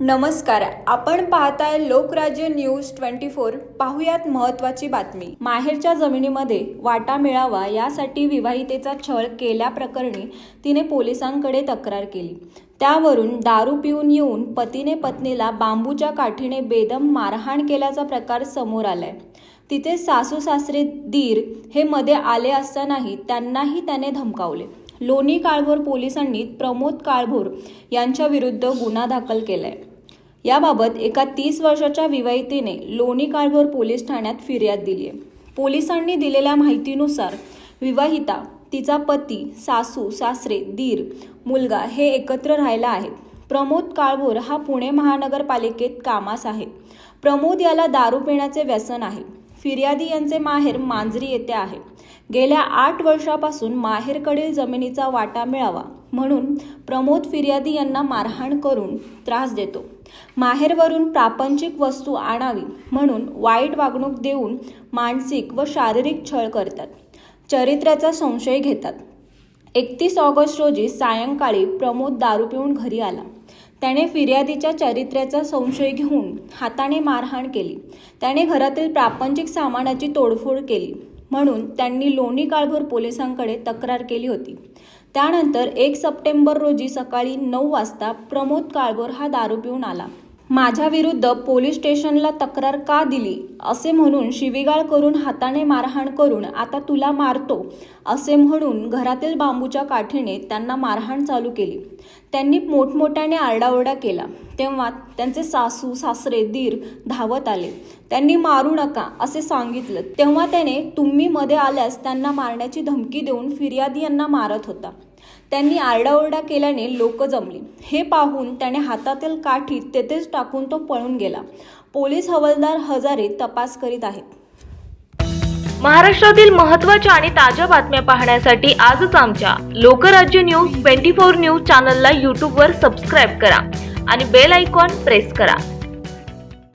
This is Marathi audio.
नमस्कार आपण पाहताय लोकराज्य न्यूज ट्वेंटी फोर. पाहुयात महत्वाची बातमी. माहेरच्या जमिनीमध्ये वाटा मिळावा यासाठी विवाहितेचा छळ केल्याप्रकरणी तिने पोलिसांकडे तक्रार केली. त्यावरून दारू पिऊन येऊन पतीने पत्नीला बांबूच्या काठीने बेदम मारहाण केल्याचा प्रकार समोर आलाय. तिथे सासू सासरे दीर हे मध्ये आले असतानाही त्यांनाही त्याने धमकावले. लोणी काळभोर पोलिसांनी प्रमोद काळभोर यांच्या विरुद्ध गुन्हा दाखल केलाय. याबाबत एका तीस वर्षाच्या विवाहितेने लोणी काळभोर पोलीस ठाण्यात फिर्याद दिली आहे पोलिसांनी दिलेल्या माहितीनुसार विवाहिता तिचा पती सासू सासरे दीर मुलगा हे एकत्र राहायला आहेत प्रमोद काळभोर हा पुणे महानगरपालिकेत कामास आहे. प्रमोद याला दारू पिण्याचे व्यसन आहे. फिर्यादी यांचे माहेर मांजरी येथे आहे. गेल्या आठ वर्षापासून माहेरकडील जमिनीचा वाटा मिळावा म्हणून प्रमोद फिर्यादी यांना मारहाण करून त्रास देतो. माहेरवरून प्रापंचिक वस्तू आणावी म्हणून वाईट वागणूक देऊन मानसिक व शारीरिक छळ करतात. चरित्र्याचा संशय घेतात. एकतीस ऑगस्ट रोजी सायंकाळी प्रमोद दारू पिऊन घरी आला. त्याने फिर्यादीच्या चरित्र्याचा संशय घेऊन हाताने मारहाण केली. त्याने घरातील प्रापंचिक सामानाची तोडफोड केली. म्हणून त्यांनी लोणी काळभोर पोलिसांकडे तक्रार केली होती. त्यानंतर एक सप्टेंबर रोजी सकाळी नऊ वाजता प्रमोद काळभोर हा दारू पिऊन आला. माझ्याविरुद्ध पोलीस स्टेशनला तक्रार का दिली? असे म्हणून शिवीगाळ करून हाताने मारहाण करून आता तुला मारतो असे म्हणून घरातील बांबूच्या काठीने त्यांना मारहाण चालू केली. त्यांनी मोठमोठ्याने आरडाओरडा केला. तेव्हा त्यांचे सासू सासरे दीर धावत आले. त्यांनी मारू नका असे सांगितलं. तेव्हा त्याने तुम्ही मध्ये आल्यास त्यांना मारण्याची धमकी देऊन फिर्यादी यांना मारत होता. त्यांनी आरडाओरडा केल्याने लोक जमली. हे पाहून त्याने हातातील काठी तेथेच टाकून तो पळून गेला. पोलीस हवालदार हजारे तपास करीत आहेत. महाराष्ट्रातील महत्त्वाच्या आणि ताज्या बातम्या पाहण्यासाठी आजच आमच्या Lokrajya news twenty four news चॅनलला यूट्यूबवर सबस्क्राईब करा आणि बेल आयकॉन प्रेस करा.